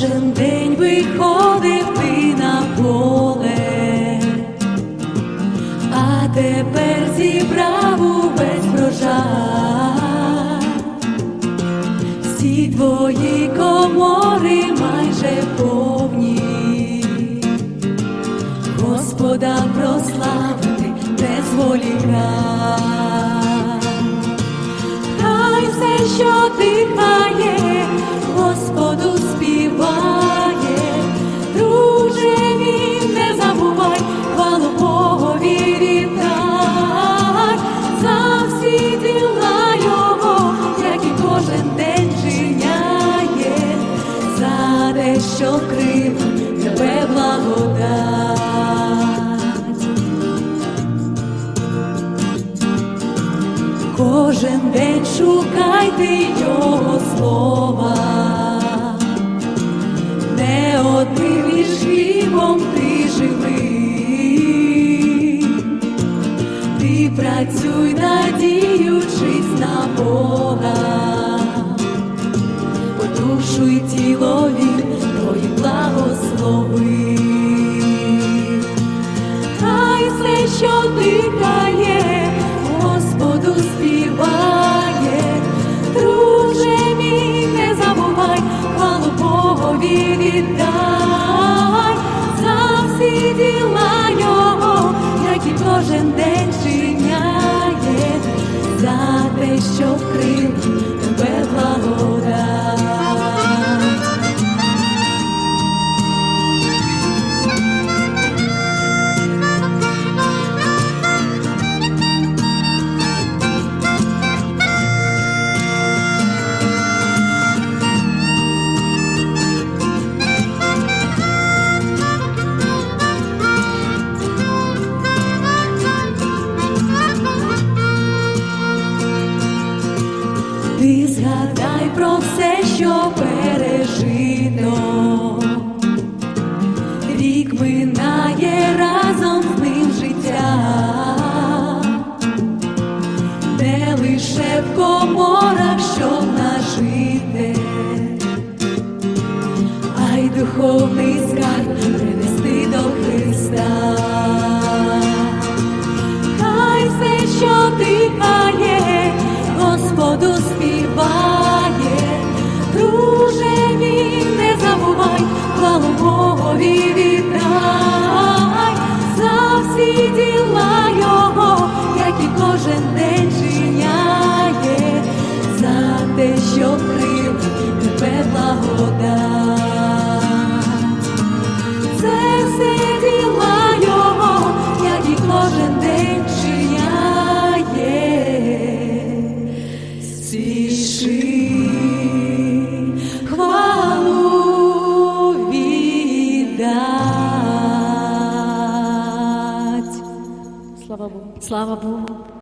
кожен день виходив ти на поле, а тепер зібрав увесь врожай. всі твої комори майже повні, Господа прославити не зволікай. хай все, що ти. Що вкрив тебе благодать. Кожен день шукайте його слова, не одним із хлібом ти живий, ти працюй, надіючись на Бога, бо душу й тіло що Господу співає, друже мій, не забувай, хвалу віддай, за всі діла про все, що пережито. Рік минає разом з ним життя, не лише в коморах, щоб нажити, а й духовний скарб принести до Христа. Хай все, що дихає, те, що вкрив тебе благодать. Це все діла його, як і кожен день чиняє. Спіши хвалу віддать. Слава Богу. Слава Богу.